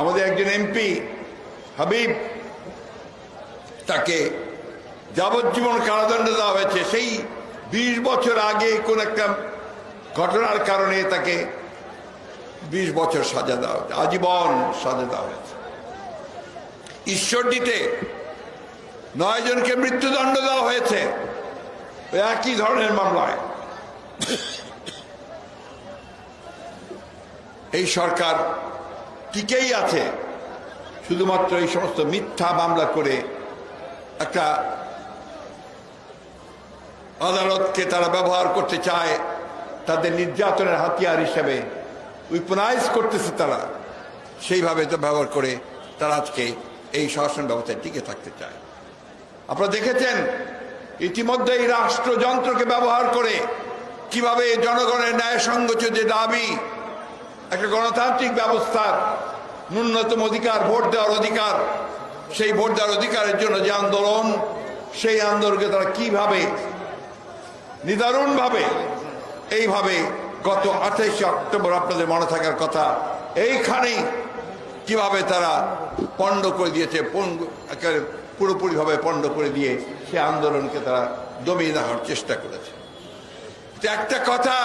আমাদের একজন এমপি, হাবিব, তাকে যাবজ্জীবন কারাদণ্ড দেওয়া হয়েছে। সেই বিশ বছর আগে কোন একটা ঘটনার কারণে তাকে বিশ বছর সাজা দেওয়া হয়েছে, আজীবন সাজা দেওয়া হয়েছে। ঈশ্বরদীতে নয় জনকে মৃত্যুদণ্ড দেওয়া হয়েছে, একই ধরনের মামলায়। এই সরকার টিকেই আছে। শুধুমাত্র এই সমস্ত মিথ্যা মামলা করে একটা আদালতকে তারা ব্যবহার করতে চায়, তাদের নির্যাতনের হাতিয়ার হিসেবে উইপনাইজ করতেছে তারা। সেইভাবে তো ব্যবহার করে তারা আজকে এই শাসন ব্যবস্থায় টিকে থাকতে চায়। আপনারা দেখেছেন ইতিমধ্যে এই রাষ্ট্রযন্ত্রকে ব্যবহার করে কীভাবে জনগণের ন্যায় সঙ্গত যে দাবি একটা গণতান্ত্রিক ব্যবস্থার ন্যূনতম অধিকার, ভোট দেওয়ার অধিকার, সেই ভোট দেওয়ার অধিকারের জন্য যে আন্দোলন, সেই আন্দোলনকে তারা কীভাবে নিদারুণভাবে এইভাবে গত আঠাইশে অক্টোবর আপনাদের মনে থাকার কথা, এইখানেই কীভাবে তারা পণ্ড করে দিয়েছে পুরোপুরিভাবে পণ্ড করে দিয়ে সে আন্দোলনকে তারা দমিয়ে দেওয়ার চেষ্টা করেছে। একটা কথা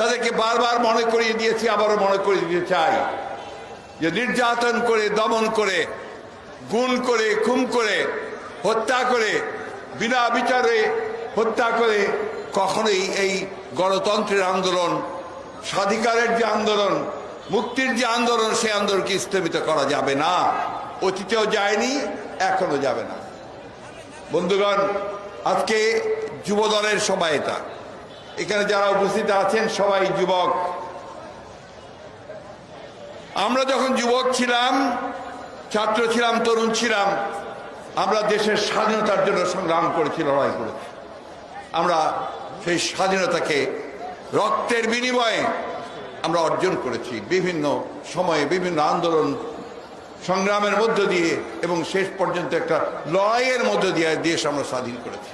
তাদেরকে বারবার মনে করিয়ে দিয়েছি, আবারও মনে করিয়ে দিতে চাই। যে নির্যাতন করে, দমন করে গুণ করে খুম করে, হত্যা করে, বিনা বিচারে হত্যা করে কখনোই এই গণতন্ত্রের আন্দোলন, স্বাধিকারের যে আন্দোলন, মুক্তির যে আন্দোলন, সেই আন্দোলনকে স্থগিত করা যাবে না। অতীতেও যায়নি এখনও যাবে না। বন্ধুগণ, আজকে যুবদলের সবাই এটা। এখানে যারা উপস্থিত আছেন, সবাই যুবক। আমরা যখন যুবক ছিলাম, ছাত্র ছিলাম, তরুণ ছিলাম, আমরা দেশের স্বাধীনতার জন্য সংগ্রাম করেছি, লড়াই করেছি। আমরা সেই স্বাধীনতাকে রক্তের বিনিময়ে আমরা অর্জন করেছি বিভিন্ন সময়ে, বিভিন্ন আন্দোলন সংগ্রামের মধ্য দিয়ে এবং শেষ পর্যন্ত একটা লড়াইয়ের মধ্য দিয়ে দেশ আমরা স্বাধীন করেছি।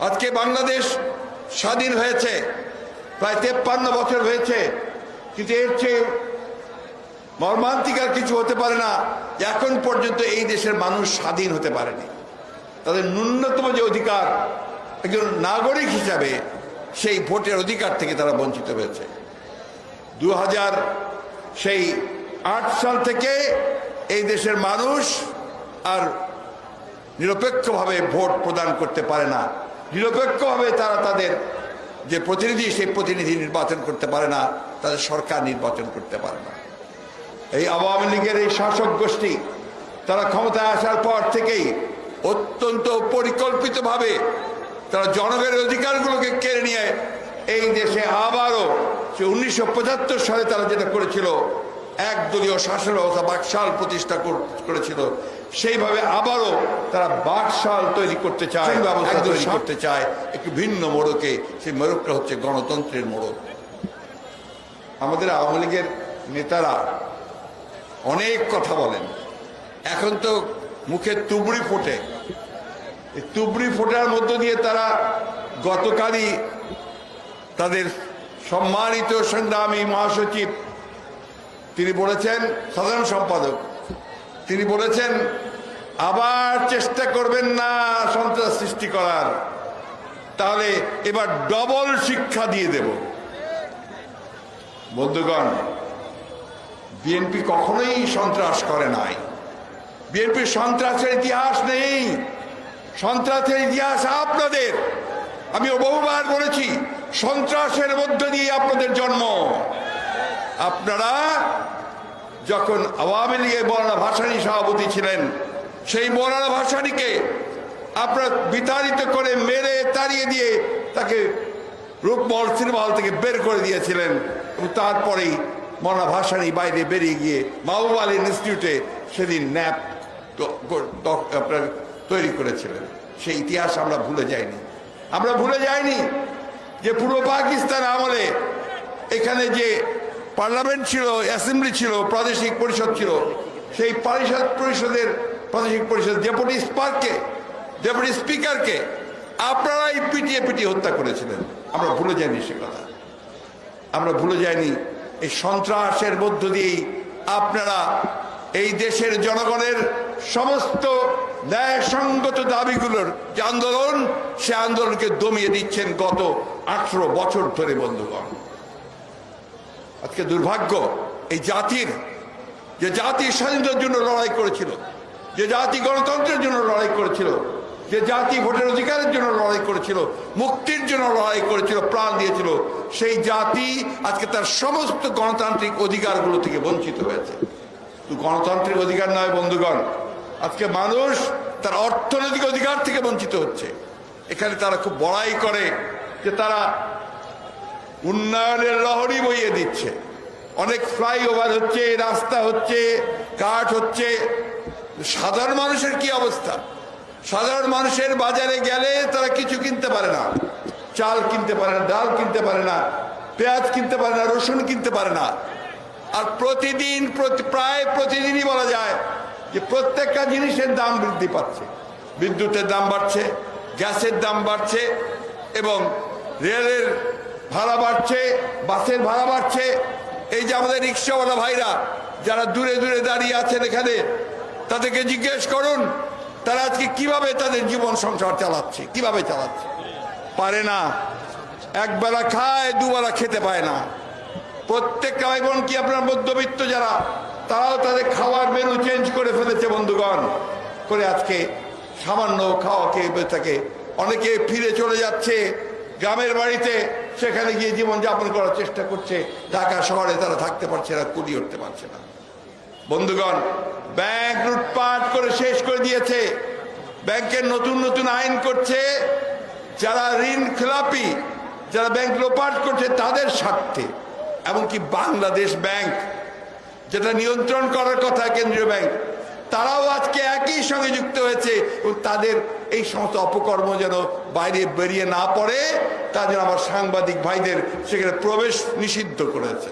আজকে বাংলাদেশ স্বাধীন হয়েছে, প্রায় তেপ্পান্ন বছর হয়েছে, কিন্তু এর চেয়ে মর্মান্তিক আর কিছু হতে পারে না। এখন পর্যন্ত এই দেশের মানুষ স্বাধীন হতে পারেনি। তাদের ন্যূনতম যে অধিকার, একজন নাগরিক হিসাবে সেই ভোটের অধিকার থেকে তারা বঞ্চিত হয়েছে। দু হাজার সেই আট সাল থেকে এই দেশের মানুষ আর নিরপেক্ষভাবে ভোট প্রদান করতে পারে না। নিরপেক্ষভাবে তারা তাদের যে প্রতিনিধি, সেই প্রতিনিধি নির্বাচন করতে পারে না, তাদের সরকার নির্বাচন করতে পারে না। এই আওয়ামী লীগের এই শাসক গোষ্ঠী, তারা ক্ষমতায় আসার পর থেকেই অত্যন্ত পরিকল্পিতভাবে তারা জনগণের অধিকারগুলোকে কেড়ে নিয়ে এই দেশে আবারও সে উনিশশো পঁচাত্তর সালে তারা যেটা করেছিল, একদলীয় শাসন ব্যবস্থা বাকশাল প্রতিষ্ঠা করেছিল। সেইভাবে আবারও তারা বাকশাল তৈরি করতে চায় ব্যবস্থা তৈরি করতে চায় একটু ভিন্ন মোড়কে। সেই মোড়কটা হচ্ছে গণতন্ত্রের মোড়ক। আমাদের আওয়ামী লীগের নেতারা অনেক কথা বলেন। এখন তো মুখে তুবড়ি ফোটে। এই তুবড়ি ফোটার মধ্য দিয়ে তারা গতকালই তাদের সম্মানিত সংগ্রামী মহাসচিব তিনি বলেছেন সাধারণ সম্পাদক তিনি বলেছেন, আবার চেষ্টা করবেন না সন্ত্রাস সৃষ্টি করার। তাহলে এবার ডবল শিক্ষা দিয়ে দেব। বন্ধুগণ, বিএনপি কখনোই সন্ত্রাস করে নাই। বিএনপির সন্ত্রাসের ইতিহাস নেই। সন্ত্রাসের ইতিহাস আপনাদের। আমি বহুবার বলেছি, সন্ত্রাসের মধ্য দিয়ে আপনাদের জন্ম। আপনারা যখন আওয়ামী লীগের মৌলানা ভাসানী সভাপতি ছিলেন, সেই মৌলানা ভাসানীকে আপনারা বিতাড়িত করে মেরে তাড়িয়ে দিয়ে তাকে রূপমহল সিনেমা হল থেকে বের করে দিয়েছিলেন এবং তারপরেই মৌলানা ভাসানী বাইরে বেরিয়ে গিয়ে মাহবুব আলী ইনস্টিটিউটে সেদিন ন্যাপ আপনার তৈরি করেছিলেন। সেই ইতিহাস আমরা ভুলে যাইনি। আমরা ভুলে যাইনি যে পূর্ব পাকিস্তান আমলে এখানে যে পার্লামেন্ট ছিল, অ্যাসেম্বলি ছিল, প্রাদেশিক পরিষদ ছিল। সেই পরিষদ পরিষদের, প্রাদেশিক পরিষদ ডেপুটি স্পারকে ডেপুটি স্পিকারকে আপনারাই পিটিয়ে পিটিয়ে হত্যা করেছিলেন। আমরা ভুলে যাইনি সে কথা। আমরা ভুলে যাইনি এই সন্ত্রাসের মধ্য দিয়েই আপনারা এই দেশের জনগণের সমস্ত ন্যায়সঙ্গত দাবিগুলোর যে আন্দোলন, সে আন্দোলনকে দমিয়ে দিচ্ছেন গত আঠারো বছর ধরে, বন্ধুগণ। আজকে দুর্ভাগ্য, এই জাতির, যে জাতি স্বাধীনতার জন্য লড়াই করেছিল, যে জাতি গণতন্ত্রের জন্য লড়াই করেছিল, যে জাতি ভোটের অধিকারের জন্য লড়াই করেছিল, মুক্তির জন্য লড়াই করেছিল, প্রাণ দিয়েছিল, সেই জাতি আজকে তার সমস্ত গণতান্ত্রিক অধিকারগুলো থেকে বঞ্চিত হয়েছে। গণতান্ত্রিক অধিকার নয়, বন্ধুগণ, আজকে মানুষ তার অর্থনৈতিক অধিকার থেকে বঞ্চিত হচ্ছে। এখানে তারা খুব বড়াই করে যে তারা উন্নয়নের লহরই বইয়ে দিচ্ছে। অনেক ফ্লাইওভার হচ্ছে, রাস্তা হচ্ছে, কাঠ হচ্ছে। সাধারণ মানুষের কি অবস্থা? সাধারণ মানুষের বাজারে গেলে তারা কিছু কিনতে পারে না। চাল কিনতে পারে না, ডাল কিনতে পারে না, পেঁয়াজ কিনতে পারে না, রসুন কিনতে পারে না। আর প্রতিদিন প্রায় প্রতিদিনই বলা যায় যে প্রত্যেকটা জিনিসের দাম বৃদ্ধি পাচ্ছে। বিদ্যুতের দাম বাড়ছে, গ্যাসের দাম বাড়ছে এবং রেলের ভাড়া বাড়ছে, বাসের ভাড়া বাড়ছে। এই যে আমাদের রিক্সাওয়ালা ভাইরা, যারা দূরে দূরে দাঁড়িয়ে আছেন এখানে, তাদেরকে জিজ্ঞেস করুন, তারা আজকে কীভাবে তাদের জীবন সংসার চালাচ্ছে, কীভাবে চালাচ্ছে? পারে না। একবেলা খায় দুবেলা খেতে পায় না। প্রত্যেকটা ভাই বোন কি আপনার মধ্যবিত্ত যারা, তারাও তাদের খাওয়ার মেনু চেঞ্জ করে ফেলেছে, বন্ধুগণ। করে আজকে সামান্য খাওয়া খেয়ে থাকে অনেকে ফিরে চলে যাচ্ছে, গ্রামের বাড়িতে সেখানে গিয়ে জীবনযাপন করার চেষ্টা করছে। ঢাকা শহরে তারা থাকতে পারছে না, কুলি উঠতে পারছে না। বন্ধুগণ, ব্যাংক লুটপাট করে শেষ করে দিয়েছে। ব্যাংকের নতুন নতুন আইন করছে। যারা ঋণ খেলাপি, যারা ব্যাংক লোপাট করছে, তাদের স্বার্থে। এমনকি বাংলাদেশ ব্যাংক, যেটা নিয়ন্ত্রণ করার কথা কেন্দ্রীয় ব্যাংক, তারাও আজকে একই সঙ্গে যুক্ত হয়েছে তাদের এই সমস্ত অপকর্ম যেন বাইরে বেরিয়ে না পড়ে। তার জন্য আমার সাংবাদিক ভাইদের সেখানে প্রবেশ নিষিদ্ধ করেছে।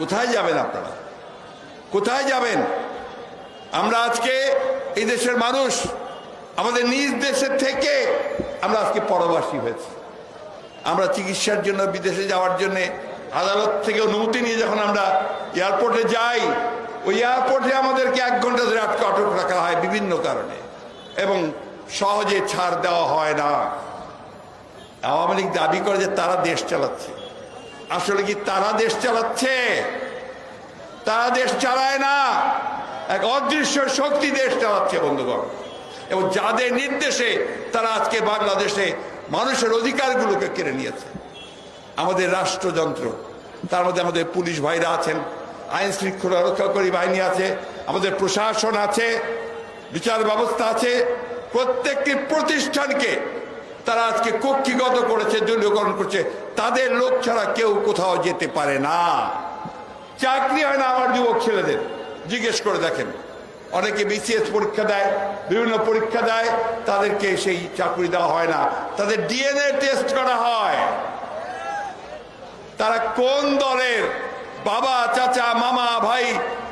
কোথায় যাবেন আপনারা? কোথায় যাবেন? আমরা আজকে এই দেশের মানুষ, আমাদের নিজ দেশের থেকে আমরা আজকে পরবাসী হয়েছি। আমরা চিকিৎসার জন্য, বিদেশে যাওয়ার জন্য, আদালত থেকে অনুমতি নিয়ে যখন আমরা এয়ারপোর্টে যাই, ওই এয়ারপোর্টে আমাদেরকে এক ঘণ্টা ধরে আটকে, আটক রাখা হয় বিভিন্ন কারণে এবং সহজে ছাড় দেওয়া হয় না। আওয়ামী লীগ দাবি করে যে তারা দেশ চালাচ্ছে। আসলে কি তারা দেশ চালাচ্ছে? তারা দেশ চালায় না। এক অদৃশ্য শক্তি দেশ চালাচ্ছে, বন্ধুগণ। এবং যাদের নির্দেশে তারা আজকে বাংলাদেশে মানুষের অধিকারগুলোকে কেড়ে নিয়েছে। আমাদের রাষ্ট্রযন্ত্র, তার মধ্যে আমাদের পুলিশ ভাইরা আছেন, আইন শৃঙ্খলা রক্ষাকারী বাহিনী আছে, আমাদের প্রশাসন আছে, বিচার ব্যবস্থা আছে। প্রত্যেকটি প্রতিষ্ঠানকে তারা আজকে কক্ষিগত করেছে, দলীয়করণ করছে। তাদের লোক ছাড়া কেউ কোথাও যেতে পারে না। চাকরি হয় না আমার যুবক ছেলেদের। জিজ্ঞেস করে দেখেন। অনেকে বিসিএস পরীক্ষা দেয়, বিভিন্ন পরীক্ষা দেয়, তাদেরকে সেই চাকরি দেওয়া হয় না। তাদের ডিএনএ টেস্ট করা হয়। তারা কোন দলের বাবা, চাচা, মামা, ভাই,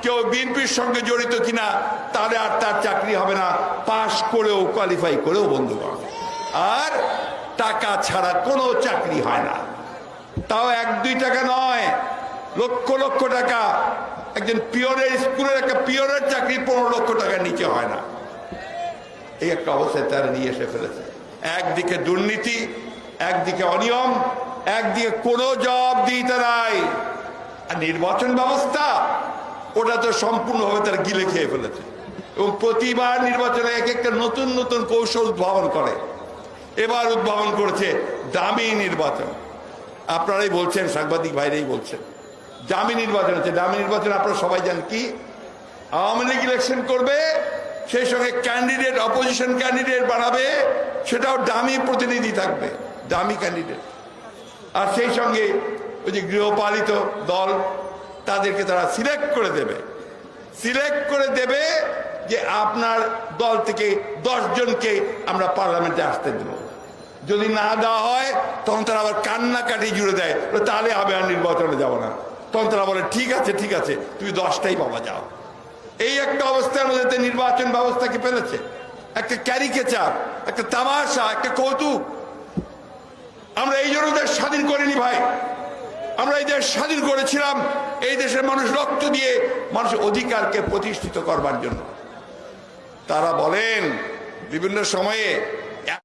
কেউ বিএনপির সঙ্গে জড়িত কিনা তাহলে আর তার চাকরি হবে না। পাশ করেও কোয়ালিফাই করেও বন্ধুগণ আর টাকা ছাড়া কোনো চাকরি হয় না। তাও এক, দুই টাকা নয়, লক্ষ লক্ষ টাকা। একজন পিওরের স্কুলের একটা পিওরের চাকরি পনেরো লক্ষ টাকার নিচে হয় না। এই একটা অবস্থায় তারা নিয়ে এসে ফেলেছে। একদিকে দুর্নীতি, একদিকে অনিয়ম, একদিকে কোনো দিতে নাই। আর নির্বাচন ব্যবস্থা, ওটা তো সম্পূর্ণভাবে তারা গিলে খেয়ে ফেলেছে। এবং প্রতিবার নির্বাচনে এক একটা নতুন নতুন কৌশল উদ্ভাবন করে। এবার উদ্ভাবন করেছে দামি নির্বাচন। আপনারাই বলছেন, সাংবাদিক ভাইরাই বলছেন, দামি নির্বাচন হচ্ছে। দামি নির্বাচন আপনারা সবাই জানেন কি? আওয়ামী লীগ ইলেকশন করবে, সেই সঙ্গে ক্যান্ডিডেট অপোজিশন ক্যান্ডিডেট বানাবে, সেটাও দামি প্রতিনিধি থাকবে, দামি ক্যান্ডিডেট আর সেই সঙ্গে ওই যে গৃহপালিত দল, তাদেরকে তারা সিলেক্ট করে দেবে। সিলেক্ট করে দেবে যে আপনার দল থেকে দশ জনকে আমরা পার্লামেন্টে আসতে দেব। যদি না দেওয়া হয়, তখন তারা আবার কান্নাকাটি জুড়ে দেয়। তাহলে আমি আর নির্বাচনে যাব না। তখন তারা বলে, ঠিক আছে ঠিক আছে, তুমি দশটাই বাবা যাও। এই একটা মধ্যে তো নির্বাচন ব্যবস্থাকে ফেলেছে? একটা ক্যারিকেচার, একটা তামাশা, একটা কৌতুক। আমরা এই জন্য দেশ স্বাধীন করিনি ভাই। আমরা এই দেশ স্বাধীন করেছিলাম। এই দেশের মানুষ রক্ত দিয়ে মানুষের অধিকারকে প্রতিষ্ঠিত করবার জন্য। তারা বলেন, বিভিন্ন সময়ে